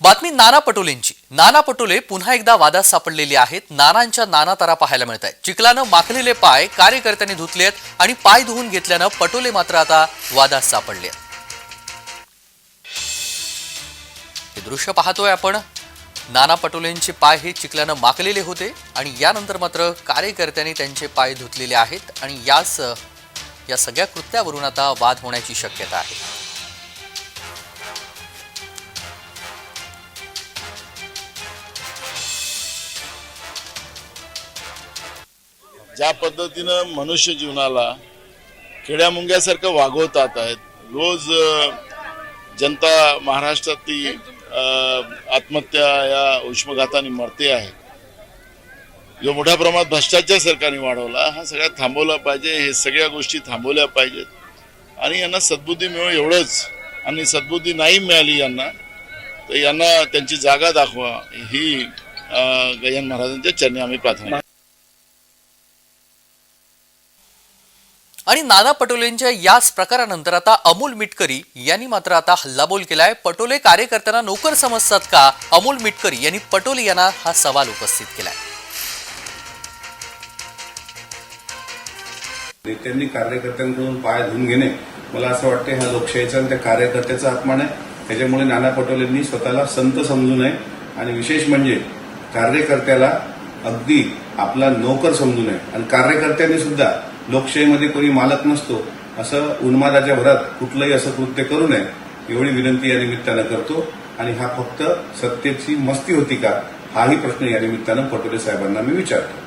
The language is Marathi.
बातमी नाना पटोलेंची. नाना पटोले पुन्हा एकदा वादात सापडलेली आहेत. नानांच्या नाना तारा पाहायला मिळत आहेत चिखलानं माखलेले पाय कार्यकर्त्यांनी धुतले आहेत आणि पाय धुवून घेतल्यानं पटोले मात्र आता वादात सापडले. आहेत. हे दृश्य पाहतोय आपण. नाना पटोलेंचे पाय हे चिखल्यानं माखलेले होते आणि यानंतर मात्र कार्यकर्त्यांनी त्यांचे पाय धुतलेले आहेत आणि याच या सगळ्या कृत्यावरून आता वाद होण्याची शक्यता आहे. ज्या पद्धतीनं मनुष्य जीवनाला खेड्यामुंग्यासारखं वागवतात आहेत रोज जनता महाराष्ट्रातली आत्महत्या या उष्मघाताने मरते आहे. जो मोठ्या प्रमाणात भ्रष्टाचार सरकारने वाढवला हा सगळ्यात थांबवला पाहिजे हे सगळ्या गोष्टी थांबवल्या पाहिजेत. आणि यांना सद्बुद्धी मिळो एवढंच. आणि सद्बुद्धी नाही मिळाली यांना तर यांना त्यांची जागा दाखवा ही अ, गजानन महाराजांच्या चरणी आम्ही प्रार्थना आणि नाना पटोलेंच्या याच प्रकारानंतर आता अमोल मिटकरी यांनी मात्र आता हल्लाबोल केलाय. पटोले कार्यकर्त्यांना नोकर समजतात का? अमोल मिटकरी यांनी पटोले यांना हा सवाल उपस्थित केलाय. नेत्यांनी कार्यकर्त्यांकडून पाय धुवून घेणे मला असं वाटते हा लोकशाहीचा आणि त्या कार्यकर्त्याचा अपमान आहे. त्याच्यामुळे नाना पटोलेंनी स्वतःला संत समजू नये आणि विशेष म्हणजे कार्यकर्त्याला अगदी आपला नोकर समजू नये. आणि कार्यकर्त्यांनी सुद्धा लोकशाहीमध्ये कोणी मालक नसतो असं उन्मादाच्या भरात कुठलंही असं कृत्य करू नये एवढी विनंती या निमित्तानं करतो. आणि हा फक्त सत्तेची मस्ती होती का? हाही प्रश्न या निमित्तानं पटोले साहेबांना मी विचारतो.